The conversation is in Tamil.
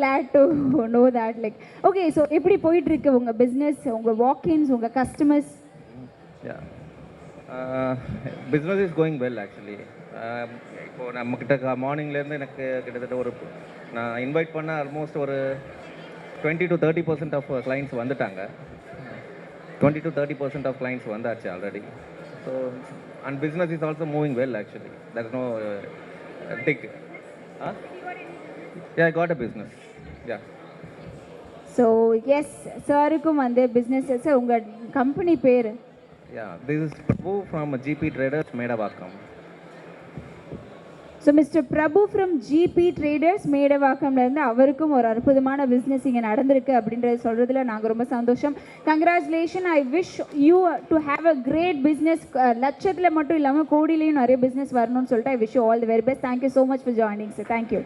Glad to know that like okay so எப்படி போயிட்டு இருக்கு உங்கள் பிஸ்னஸ் உங்கள் வாக்கின்ஸ் உங்கள் customers business is going well actually இப்போது actually. Uh, நம்மக்கிட்ட மார்னிங்லேருந்து எனக்கு கிட்டத்தட்ட ஒரு நான் இன்வைட் பண்ண ஆல்மோஸ்ட் ஒரு twenty to thirty percent of clients வந்துட்டாங்க. Twenty to thirty percent of clients வந்தாச்சு already so and business is also moving well actually that no dig a got a business so yes சாருக்கும் வந்து பிஸ்னஸ் சார் உங்க கம்பெனி பேர்? Ya this is Prabhu from GP traders Medavakkam so mister Prabhu from GP traders மேடவாக்கம்ல இருந்து அவருக்கும் ஒரு அற்புதமான பிஸ்னஸ் இங்கே நடந்திருக்கு அப்படின்றது சொல்கிறதுல நாங்கள் ரொம்ப சந்தோஷம். Congratulation I wish you to have a great business லட்சத்தில் மட்டும் இல்லாமல் கோடியிலையும் நிறைய பிஸ்னஸ் வரணும்னு சொல்லிட்டு I wish all the very best thank you so much for joining sir thank you